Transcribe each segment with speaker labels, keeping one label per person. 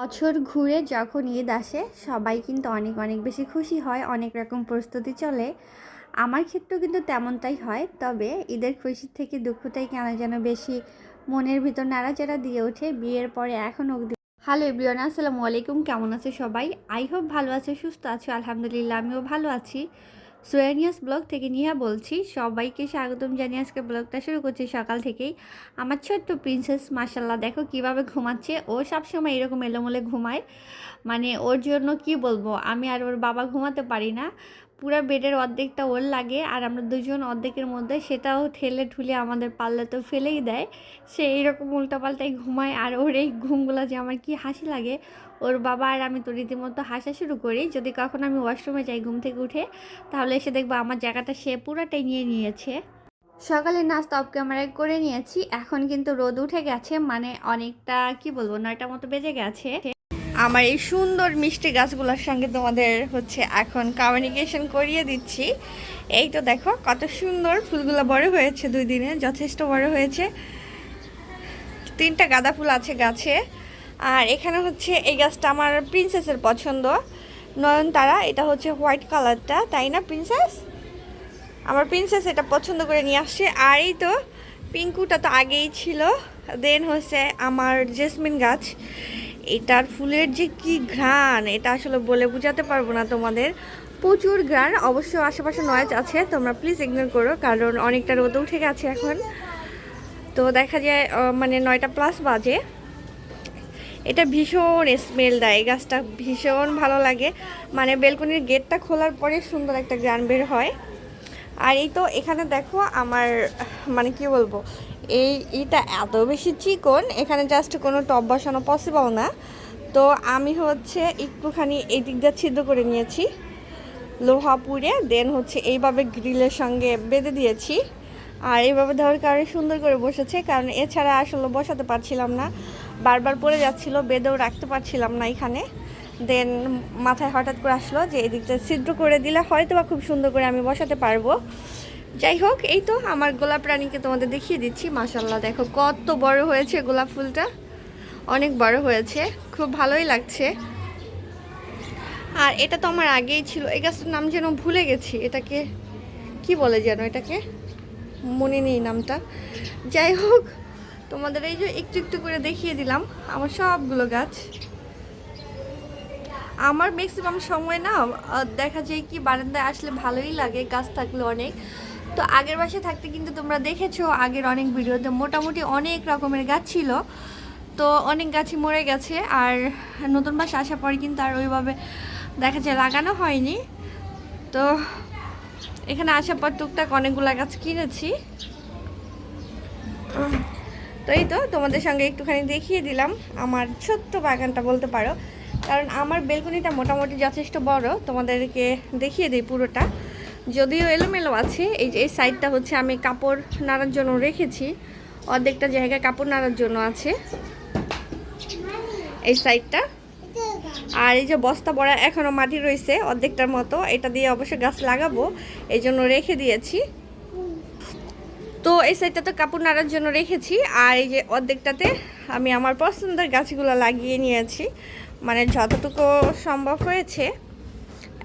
Speaker 1: বছর ঘুরে যখন ঈদ আসে, সবাই কিন্তু অনেক অনেক বেশি খুশি হয়, অনেক রকম প্রস্তুতি চলে। আমার ক্ষেত্রেও কিন্তু তেমনটাই হয়, তবে ঈদের খুশির থেকে দুঃখটাই কেন যেন বেশি মনের ভিতর নাড়াচাড়া দিয়ে ওঠে, বিয়ের পরে এখন অবধি। হ্যালো এভরিওয়ান আসসালামু আলাইকুম, কেমন আছে সবাই? আই হোপ ভালো আছে, সুস্থ আছো, আলহামদুলিল্লাহ, আমিও ভালো আছি। সোয়ানিয়াস ব্লগ থেকে নিয়ে বলছি, সবাইকে স্বাগতম জানিয়ে আজকে ব্লগটা শুরু করছি সকাল থেকেই। আমার ছোট্ট প্রিন্সেস মাসাল্লাহ দেখো কীভাবে ঘুমাচ্ছে। ও সবসময় এরকম এলোমেলে ঘুমায়। মানে ওর জন্য কি বলব, আমি আর ওর বাবা ঘুমাতে পারি না। পুরো বেডের অর্ধেকটা ওর লাগে আর আমরা দুজন অর্ধেকের মধ্যে সেটাও ঠেলে ঠুলে আমাদের পাল্লা তো ফেলেই দেয়। সে এইরকম উল্টাপাল্টাই ঘুমায় আর ওর এই ঘুমগুলো যে আমার কি হাসি লাগে। ওর বাবা আর আমি তো রীতিমতো হাসা শুরু করি। যদি কখন আমি ওয়াশরুমে যাই ঘুম থেকে উঠে, তাহলে এসে দেখব আমার জায়গাটা সে পুরাটাই নিয়ে নিয়েছে। সকালে নাস্তা অফ ক্যামেরায় করে নিয়েছি। এখন কিন্তু রোদ উঠে গেছে মানে অনেকটা, কি বলব, নয়টা মতো বেজে গেছে। আমার এই সুন্দর মিষ্টি গাছগুলোর সঙ্গে তোমাদের হচ্ছে এখন কমিউনিকেশন করিয়ে দিচ্ছি। এই তো দেখো, কত সুন্দর ফুলগুলো বড় হয়েছে দুই দিনে, যথেষ্ট বড় হয়েছে। তিনটা গাঁদা ফুল আছে গাছে। আর এখানে হচ্ছে এই গাছটা আমার প্রিন্সেসের পছন্দ। নয়নতারা, এটা হচ্ছে হোয়াইট কালারটা তাই না প্রিন্সেস আমার প্রিন্সেস এটা পছন্দ করে নিয়ে আসছে। আর এই তো, পিঙ্কুটা তো আগেই ছিল। দেন হচ্ছে আমার জেসমিন গাছ। এটার ফুলের যে কি ঘ্রাণ, এটা আসলে বলে বোঝাতে পারব না তোমাদের। প্রচুর ঘ্রাণ, অবশ্য আশেপাশে নয়েজ আছে, তোমরা প্লিজ ইগনোর করো, কারণ অনেকটা রোদ উঠে গেছে এখন। তো দেখা যায় মানে নয়টা প্লাস বাজে। এটা ভীষণ স্মেল দেয়, এই গাছটা ভীষণ ভালো লাগে। মানে বেলকনির গেটটা খোলার পরে সুন্দর একটা গ্রান বের হয়। আর এই তো এখানে দেখো আমার মানে কি বলব এই এটা এত বেশি চিকন, এখানে জাস্ট কোনো টপ বসানো পসিবল না। তো আমি হচ্ছে একটুখানি এই দিক দিয়ে ছিদ্র করে নিয়েছি, লোহা পুড়ে দেন হচ্ছে এইভাবে গ্রিলের সঙ্গে বেঁধে দিয়েছি। আর এইভাবে ধর কারণে সুন্দর করে বসেছে, কারণ এছাড়া আসলে বসাতে পারছিলাম না। বারবার পড়ে যাচ্ছিল, বেঁধেও রাখতে পারছিলাম না এখানে। দেন মাথায় হঠাৎ করে আসলো যে এদিকটা ছিদ্র করে দিলে হয়তো বা খুব সুন্দর করে আমি বসাতে পারব। যাই হোক, এই তো আমার গোলাপ রানীকে তোমাদের দেখিয়ে দিচ্ছি। মাসাল্লাহ দেখো কত বড় হয়েছে গোলাপ ফুলটা। অনেক বড় হয়েছে, খুব ভালোই লাগছে। আর এটা তো আমার আগেই ছিল, এই গাছটার নাম যেন ভুলে গেছি। এটাকে কি বলে যেন এটাকে? মনে নেই নামটা। যাই হোক, তোমাদের এই যে একটু একটু করে দেখিয়ে দিলাম, আমার সবগুলো গাছ। আমার ম্যাক্সিমাম সময় না দেখা যায় কি বারান্দায় আসলে ভালোই লাগে, গাছ থাকলে অনেক। তো আগের বাসায় থাকতে কিন্তু তোমরা দেখেছ, আগের অনেক ভিডিওতে মোটামুটি অনেক রকমের গাছ ছিল। তো অনেক গাছই মরে গেছে, আর নতুন বাসা আসার পরে কিন্তু আর ওইভাবে দেখা যায় লাগানো হয়নি। তো এখানে আসার পর টুকটাক অনেকগুলো গাছ কিনেছি। তো এই তো তোমাদের সঙ্গে একটুখানি দেখিয়ে দিলাম আমার ছোট্ট বাগানটা বলতে পারো। কারণ আমার বেলকনিটা মোটামুটি যথেষ্ট বড়, তোমাদেরকে দেখিয়ে দিই পুরোটা। যদিও এলোমেলো আছে, এই যে এই সাইডটা হচ্ছে আমি কাপড় নাড়ার জন্য রেখেছি, অর্ধেকটা জায়গায় কাপড় নাড়ার জন্য আছে। এই সাইডটা আর এই যে বস্তা বড়া এখনও মাটি রয়েছে অর্ধেকটার মতো, এটা দিয়ে অবশ্য গাছ লাগাবো, এই জন্য রেখে দিয়েছি। তো এই সাইডটা তো কাপড় নাড়ার জন্য রেখেছি, আর এই যে অর্ধেকটাতে আমি আমার পছন্দের গাছগুলো লাগিয়ে নিয়েছি। মানে যতটুকু সম্ভব হয়েছে।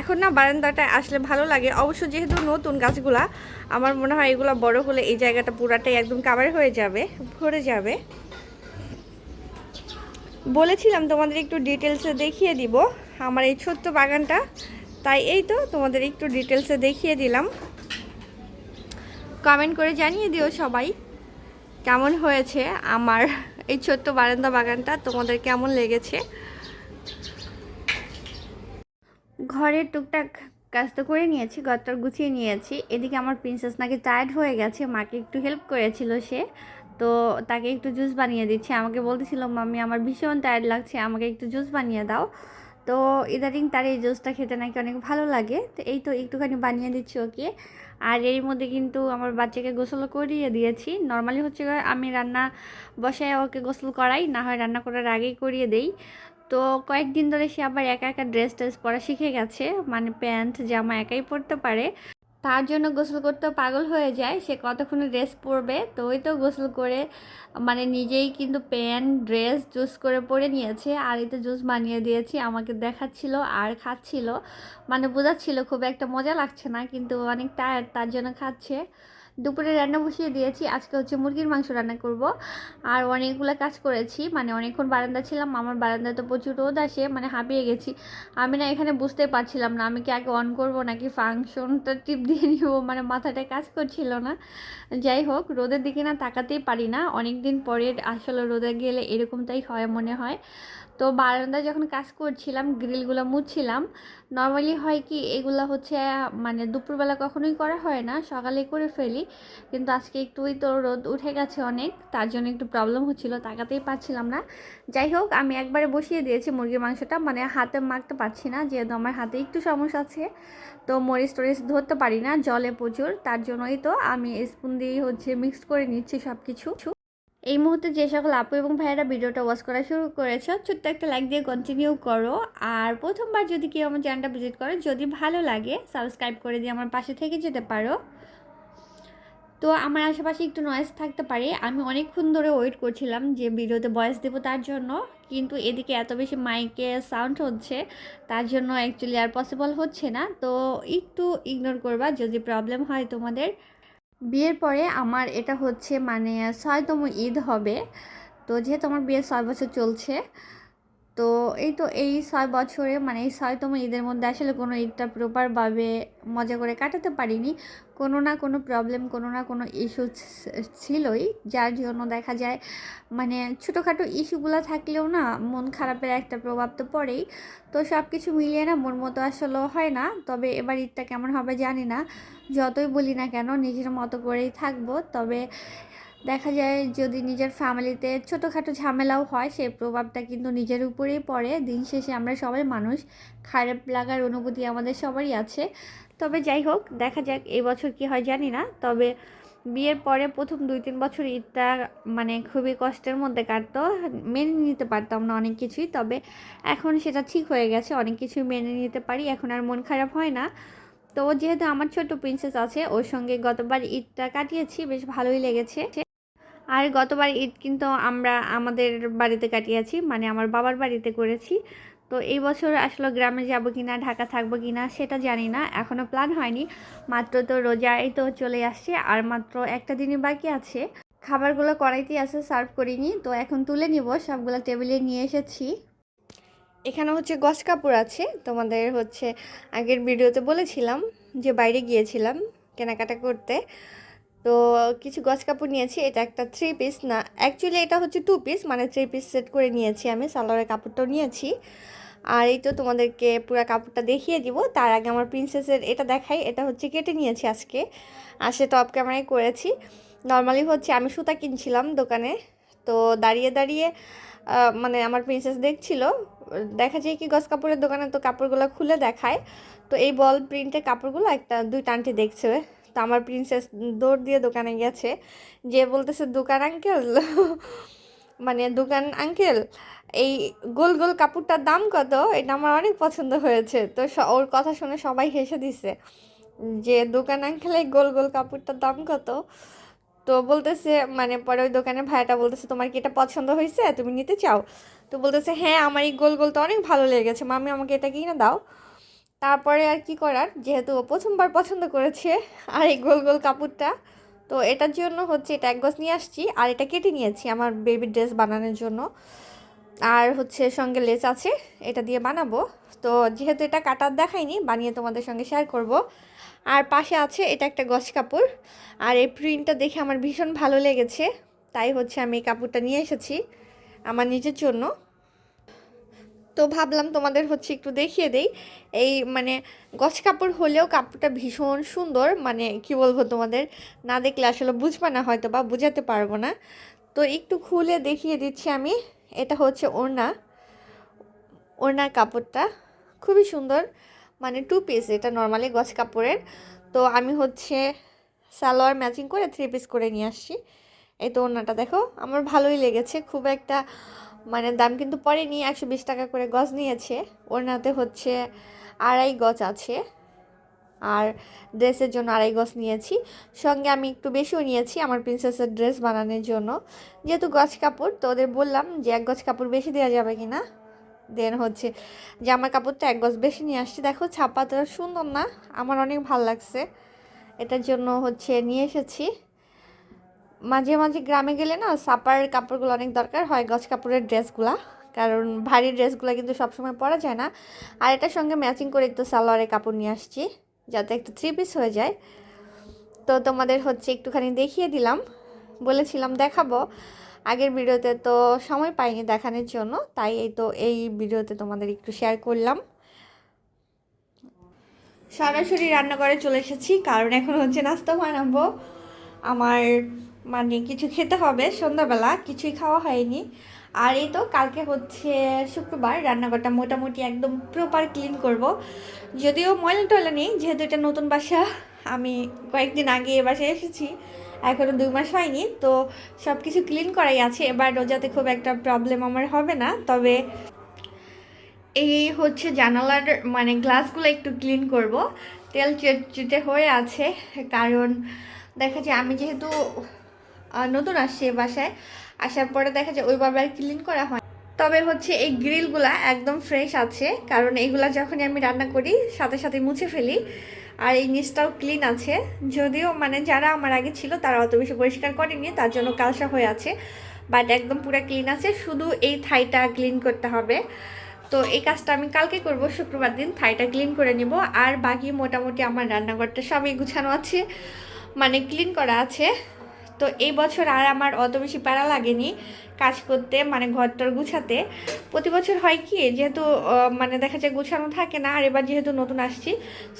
Speaker 1: এখন না বারান্দাটায় আসলে ভালো লাগে। অবশ্য যেহেতু নতুন গাছগুলা, আমার মনে হয় এগুলো বড় হলে এই জায়গাটা পুরাটাই একদম কাভার হয়ে যাবে, ভরে যাবে। বলেছিলাম তোমাদের একটু ডিটেলসে দেখিয়ে দিব, আমার এই ছোট্ট বাগানটা। তাই এই তো তোমাদের একটু ডিটেলসে দেখিয়ে দিলাম। কমেন্ট করে জানিয়ে দিও সবাই, কেমন হয়েছে আমার এই ছোট্ট বারান্দা বাগানটা, তোমাদের কেমন লেগেছে? ঘরের টুকটাক কাজ তো করে নিয়েছি ঘরটার গুছিয়ে নিয়েছি। এদিকে আমার প্রিন্সেস নাকি টায়ার্ড হয়ে গেছে, মাকে একটু হেল্প করেছিল সে। তো তাকে একটু জুস বানিয়ে দিচ্ছে। আমাকে বলতেছিল, মাম্মি, আমার ভীষণ টায়ার্ড লাগছে, আমাকে একটু জুস বানিয়ে দাও। তো ইদারিং তার এই জুসটা খেতে নাকি অনেক ভালো লাগে। তো এই তো একটুখানি বানিয়ে দিচ্ছি ওকে। আর এর মধ্যে কিন্তু আমার বাচ্চাকে গোসল করিয়ে দিয়েছি। নর্মালি হচ্ছে আমি রান্না বসায় ওকে গোসল করাই, না হয় রান্না করার আগেই করিয়ে দেই। তো কয়েকদিন ধরে সে আবার একা একা ড্রেস ট্রেস পরা শিখে গেছে। মানে প্যান্ট, জামা একাই পরতে পারে। তার জন্য গোসল করতে পাগল হয়ে যায়। সে কতক্ষণে ড্রেস পরবে, তো ওই তো গোসল করে মানে নিজেই কিন্তু প্যান্ট ড্রেস জুস করে পরে নিয়েছে। আর এই তো জুস বানিয়ে দিয়েছি, আমাকে দেখাচ্ছিল আর খাচ্ছিল। মানে বোঝাচ্ছিল, খুব একটা মজা লাগছে না, কিন্তু অনেক টায়ার্ড তার জন্য খাচ্ছে। দুপুরে রান্না বসিয়ে দিয়েছি। আজকে হচ্ছে মুরগির মাংস রান্না করব। আর অনেকগুলো কাজ করেছি। মানে অনেকক্ষণ বারান্দা ছিলাম, আমার বারান্দা তো প্রচুর রোদ আসে মানে হাঁপিয়ে গেছি। আমি না এখানে বুঝতে পারছিলাম না, আমি কি আগে অন করব নাকি ফাংশনটা টিপ দিয়ে নিব? মানে মাথাটা কাজ করছিল না। যাই হোক, রোদের দিকে না তাকাতেই পারি না। অনেক দিন পরে আসলে রোদে গেলে এরকমটাই হয় মনে হয়। তো বারান্দায় যখন কাজ করছিলাম, গ্রিলগুলো মুছছিলাম নর্মালি হয় কি এগুলো হচ্ছে মানে দুপুরবেলা কখনোই করা হয় না সকালে করে ফেলি। কিন্তু আজকে একটুই তো রোদ উঠে গেছে অনেক, তার জন্য একটু প্রবলেম হচ্ছিল, তাকাতেই পারছিলাম না। যাই হোক, আমি একবারে বসিয়ে দিয়েছি মুরগির মাংসটা মানে হাতে মাখতে পারছি না, যেহেতু আমার হাতে একটু সমস্যা আছে। তো মরিচ টরিচ ধরতে পারি না, জলে প্রচুর, তার জন্যই তো আমি স্পুন দিয়েই হচ্ছে মিক্স করে নিচ্ছি সব কিছু এই মুহূর্তে যে সকল আপু এবং ভাইয়েরা ভিডিওটা ওয়াচ করা শুরু করেছে, ছোট্ট একটা লাইক দিয়ে কন্টিনিউ করো। আর প্রথমবার যদি কেউ আমার চ্যানেলটা ভিজিট করে, যদি ভালো লাগে সাবস্ক্রাইব করে দিয়ে আমার পাশে থেকে যেতে পারো। তো আমার আশেপাশে একটু নয়েজ থাকতে পারে। আমি অনেকক্ষণ ধরে ওয়েট করছিলাম যে ভিডিওতে ভয়েস দেবো তার জন্য, কিন্তু এদিকে এত বেশি মাইকে সাউন্ড হচ্ছে, তার জন্য অ্যাকচুয়ালি আর পসিবল হচ্ছে না। তো একটু ইগনোর করবা, যদি প্রবলেম হয় তোমাদের। বিয়ের পরে আমার এটা হচ্ছে মানে ছয়তম ঈদ হবে। তো যেহেতু আমার বিয়ে ছয় বছর চলছে তো এই তো এই ছয় বছরে মানে এই ছয়তম ঈদের মধ্যে আসলে কোনো ঈদটা প্রপারভাবে মজা করে কাটাতে পারিনি। কোনো না কোনো প্রবলেম কোনো না কোনো ইস্যু ছিলই। যার জন্য দেখা যায় মানে ছোটোখাটো ইস্যুগুলো থাকলেও না মন খারাপের একটা প্রভাব তো পড়েই। তো সব কিছু মিলিয়ে না মন মতো আসলে হয় না। তবে এবার ঈদটা কেমন হবে জানি না। যতই বলি না কেন, নিজের মতো করেই থাকব। তবে দেখা যায় যদি নিজের ফ্যামিলিতে ছোটোখাটো ঝামেলাও হয় সেই প্রভাবটা কিন্তু নিজের উপরেই পড়ে। দিন শেষে আমরা সবাই মানুষ, খারাপ লাগার অনুভূতি আমাদের সবারই আছে। তবে যাই হোক, দেখা যাক এই বছর কি হয়, জানি না। তবে বিয়ের পরে প্রথম দুই তিন বছর ঈদটা মানে খুবই কষ্টের মধ্যে কাটতো। মেনে নিতে পারতাম না অনেক কিছুই। তবে এখন সেটা ঠিক হয়ে গেছে, অনেক কিছুই মেনে নিতে পারি। এখন আর মন খারাপ হয় না। তো যেহেতু আমার ছোট প্রিন্সেস আছে, ওর সঙ্গে গতবার ঈদটা কাটিয়েছি, বেশ ভালোই লেগেছে। আর গতবার ঈদ কিন্তু আমরা আমাদের বাড়িতে কাটিয়েছি মানে আমার বাবার বাড়িতে করেছি। তো এই বছর আসলে গ্রামে যাব কি না ঢাকা থাকব কি না সেটা জানি না এখনও প্ল্যান হয়নি। মাত্র তো রোজাই তো চলে আসছে, আর মাত্র একটা দিনই বাকি আছে। খাবারগুলো কড়াইতেই আছে সার্ভ করিনি, তো এখন তুলে নিব, সবগুলো টেবিলে নিয়ে এসেছি। এখানে হচ্ছে গস কাপড় আছে, তোমাদের হচ্ছে আগের ভিডিওতে বলেছিলাম যে বাইরে গিয়েছিলাম কেনাকাটা করতে। তো কিছু গছ কাপড় নিয়েছি, এটা একটা থ্রি পিস না অ্যাকচুয়ালি এটা হচ্ছে টু পিস মানে থ্রি পিস সেট করে নিয়েছি আমি, সালোয়ারের কাপড়টাও নিয়েছি। আর এই তো তোমাদেরকে পুরো কাপড়টা দেখিয়ে দিব, তার আগে আমার প্রিন্সেসের এটা দেখাই, এটা হচ্ছে কেটে নিয়েছি আজকে, আর সে টপ ক্যামেরায় করেছি। নর্মালি হচ্ছে আমি সুতা কিনছিলাম দোকানে, তো দাঁড়িয়ে দাঁড়িয়ে মানে আমার প্রিন্সেস দেখছিল, দেখা যায় কি গস কাপড়ের দোকানে তো কাপড়গুলো খুলে দেখায়, তো এই বল প্রিন্টের কাপড়গুলো একটা দুই টানটি দেখছে। তো আমার প্রিন্সেস দৌড় দিয়ে দোকানে গেছে। যে বলতেছে, দোকান আঙ্কেল মানে দোকান আঙ্কেল এই গোল গোল কাপড়টার দাম কত? এটা আমার অনেক পছন্দ হয়েছে। তো ওর কথা শুনে সবাই হেসে দিছে যে, দোকান আঙ্কেল এই গোল গোল কাপড়টার দাম কত? তো বলতেছে মানে পরে ওই দোকানে ভাইয়াটা বলতেছে, তোমার কি এটা পছন্দ হয়েছে? তুমি নিতে চাও? তো বলতেছে হ্যাঁ আমার এই গোল গোলটা অনেক ভালো লেগেছে। মামি আমাকে এটা কিনে দাও। তারপরে আর কি করার? যেহেতু প্রথমবার পছন্দ করেছে, আর এই গোল গোল কাপড়টা, তো এটার জন্য হচ্ছে এটা এক গজ নিয়ে আসছি, আর এটা কেটে নিয়েছি আমার বেবি ড্রেস বানানোর জন্য। আর হচ্ছে সঙ্গে লেস আছে, এটা দিয়ে বানাবো। তো যেহেতু এটা কাটার দেখাইনি, বানিয়ে তোমাদের সঙ্গে শেয়ার করব। আর পাশে আছে এটা একটা গছ কাপড়, আর এই প্রিন্টটা দেখে আমার ভীষণ ভালো লেগেছে। তাই হচ্ছে আমি এই কাপড়টা নিয়ে এসেছি, আমার নিজের জন্য। তো ভাবলাম তোমাদের হচ্ছে একটু দেখিয়ে দেই। এই মানে গছ কাপড় হলেও কাপড়টা ভীষণ সুন্দর মানে কি বলব তোমাদের, না দেখলে আসলে বুঝবে না হয়তো বা বুঝাতে পারব না। তো একটু খুলে দেখিয়ে দিচ্ছি আমি, এটা হচ্ছে ওড়না। ওড়নার কাপড়টা খুবই সুন্দর মানে টু পিস এটা নর্মালি গছ কাপড়ের। তো আমি হচ্ছে সালোয়ার ম্যাচিং করে থ্রি পিস করে নিয়ে আসছি। এই তো ওড়নাটা দেখো, আমার ভালোই লেগেছে, খুব একটা মানে দাম কিন্তু পড়েনি, একশো বিশ টাকা করে গজ নিয়েছে। ওর নাতে হচ্ছে আড়াই গজ আছে। আর ড্রেসের জন্য আড়াই গজ নিয়েছি। সঙ্গে আমি একটু বেশিও নিয়েছি আমার প্রিন্সেসের ড্রেস বানানোর জন্য। যেহেতু গজ কাপড়, তো ওদের বললাম যে এক গজ কাপড় বেশি দেওয়া যাবে কি না? দেন হচ্ছে জামার কাপড়টা এক গজ বেশি নিয়ে আসছি। দেখো ছাপাটা সুন্দর না? আমার অনেক ভালো লাগছে। এটার জন্য হচ্ছে নিয়ে এসেছি। মাঝে মাঝে গ্রামে গেলে না সাপার কাপড়গুলো অনেক দরকার হয়, গজ কাপড়ের ড্রেসগুলা। কারণ ভারী ড্রেসগুলো কিন্তু সবসময় পরা যায় না। আর এটার সঙ্গে ম্যাচিং করে একটু সালোয়ারের কাপড় নিয়ে আসছি, যাতে একটু থ্রি পিস হয়ে যায়। তো তোমাদের হচ্ছে একটুখানি দেখিয়ে দিলাম, বলেছিলাম দেখাবো। আগের ভিডিওতে তো সময় পাইনি দেখানোর জন্য, তাই এই তো এই ভিডিওতে তোমাদের একটু শেয়ার করলাম। সরাসরি রান্নাঘরে চলে এসেছি, কারণ এখন হচ্ছে নাস্তা বানাবো। আমার মানে কিছু খেতে হবে, সন্ধ্যাবেলা, কিছুই খাওয়া হয়নি। আর এই তো কালকে হচ্ছে শুক্রবার, রান্নাঘরটা মোটামুটি একদম প্রপার ক্লিন করব। যদিও ময়লা টয়লা নেই, যেহেতু এটা নতুন বাসা, আমি কয়েকদিন আগে এ বাসায় এসেছি এখনও দুই মাস হয়নি, তো সব কিছু ক্লিন করাই আছে। এবার রোজাতে খুব একটা প্রবলেম আমার হবে না, তবে এই হচ্ছে জানালার মানে গ্লাসগুলো একটু ক্লিন করব। তেল চিটচিটে হয়ে আছে, কারণ দেখা যায় আমি যেহেতু নতুন আসছে বাসায়। আসার পরে দেখা যায় ওইভাবে আর ক্লিন করা হয় তবে হচ্ছে এই গ্রিলগুলা একদম ফ্রেশ আছে, কারণ এইগুলা যখনই আমি রান্না করি, সাথে সাথে মুছে ফেলি, আর এই নিচটাও ক্লিন আছে। যদিও মানে যারা আমার আগে ছিল, তারা অত বেশি পরিষ্কার করেনি, তার জন্য কালসা হয়ে আছে। বাট একদম পুরো ক্লিন আছে, শুধু এই থাইটা ক্লিন করতে হবে। তো এই কাজটা আমি কালকে করব, শুক্রবার দিন থাইটা ক্লিন করে নিব। আর বাকি মোটামুটি আমার রান্নাঘরটা সবই গুছানো আছে মানে ক্লিন করা আছে। তো এই বছর আর আমার অত বেশি প্যারা লাগেনি কাজ করতে মানে ঘরটার গুছাতে। প্রতি বছর হয় কি, যেহেতু মানে দেখা যায় গুছানো থাকে না, আর এবার যেহেতু নতুন আসছি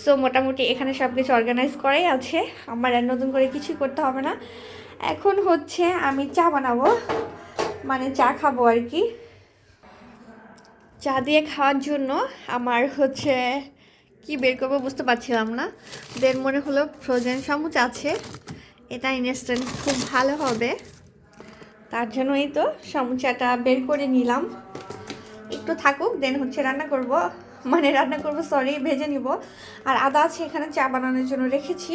Speaker 1: সো মোটামুটি এখানে সব কিছু অর্গানাইজ করাই আছে। আমার আর নতুন করে কিছুই করতে হবে না। এখন হচ্ছে আমি চা বানাবো মানে চা খাব আর কি। চা দিয়ে খাওয়ার জন্য আমার হচ্ছে কি বের করব বুঝতে পারছিলাম না। দেন মনে হলো ফ্রোজেন চামচ আছে। এটা ইনস্ট্যান্ট, খুব ভালো হবে। তার জন্যই তো সমুচাটা বের করে নিলাম। একটু থাকুক, দেন হচ্ছে রান্না করব। মানে রান্না করব সরি ভেজে নিব। আর আদা আছে, এখানে চা বানানোর জন্য রেখেছি।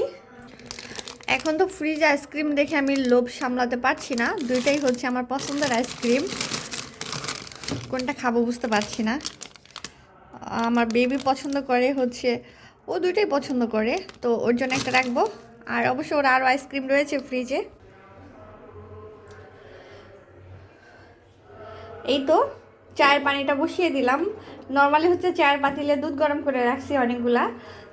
Speaker 1: এখন তো ফ্রিজ আইসক্রিম দেখে আমি লোভ সামলাতে পারছি না। দুইটাই হচ্ছে আমার পছন্দের আইসক্রিম কোনটা খাব বুঝতে পারছি না। আমার বেবি পছন্দ করে হচ্ছে, ও দুইটাই পছন্দ করে। তো ওর জন্য একটা রাখব। আর অবশ্য ওর আরও আইসক্রিম রয়েছে ফ্রিজে। এই তো, চায়ের পানিটা বসিয়ে দিলাম। নর্মালি হচ্ছে চায়ের পাতিলে দুধ গরম করে রাখছি অনেকগুলা।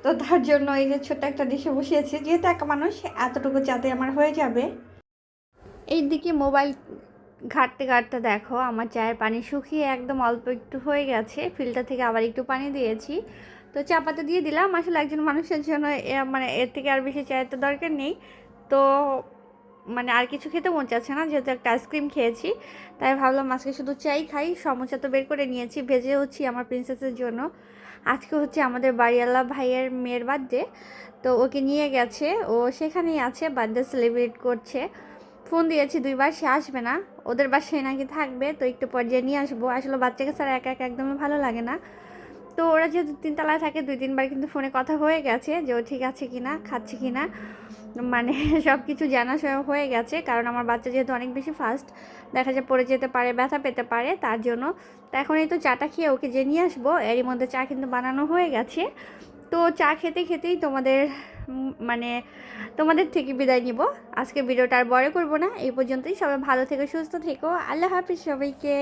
Speaker 1: তো তার জন্য এই যে ছোট্ট একটা ডিশে বসিয়েছি। যেহেতু একা মানুষ, এতটুকু চাতে আমার হয়ে যাবে। এই দিকে মোবাইল ঘাটতে ঘাটতে দেখো, আমার চায়ের পানি শুকিয়ে একদম অল্প একটু হয়ে গেছে। ফিল্টার থেকে আবার একটু পানি দিয়েছি। তো চা পাতা দিয়ে দিলাম। আসলে একজন মানুষের জন্য মানে এর থেকে আর বেশি চায়ের তো দরকার নেই। তো মানে আর কিছু খেতে মন চাচ্ছে না, যেহেতু একটা আইসক্রিম খেয়েছি। তাই ভাবলাম আজকে শুধু চাই খাই। সমস্যা তো বের করে নিয়েছি, ভেজে হচ্ছি আমার প্রিন্সেসের জন্য। আজকে হচ্ছে আমাদের বাড়িওয়ালা ভাইয়ের মেয়ের বার্থডে তো ওকে নিয়ে গেছে, ও সেখানেই আছে বার্থডে সেলিব্রেট করছে। ফোন দিয়েছি দুইবার, সে আসবে না। ওদের বাসায় নাকি থাকবে, তো একটু পর্যায়ে নিয়ে আসব। আসলে বাচ্চাকে ছাড়া একা একা একদমই ভালো লাগে না। তো ওরা যেহেতু তিনতলায় থাকে দুই তিনবার কিন্তু ফোনে কথা হয়ে গেছে যে ও ঠিক আছে কিনা খাচ্ছে কিনা মানে সব কিছু জানা হয়ে গেছে। কারণ আমার বাচ্চা যেহেতু অনেক বেশি ফাস্ট দেখা যায় পড়ে যেতে পারে, ব্যথা পেতে পারে, তার জন্য। তো এখন এই তো চাটা খেয়ে ওকে যে নিয়ে আসব, এরই মধ্যে চা কিন্তু বানানো হয়ে গেছে। তো চা খেতে খেতেই তোমাদের মানে তোমাদের থেকে বিদায় নিব। আজকে ভিডিওটা আর বড় করব না, এই পর্যন্তই। সবাই ভালো থেকো, সুস্থ থেকো। আল্লাহ হাফিজ সবাইকে।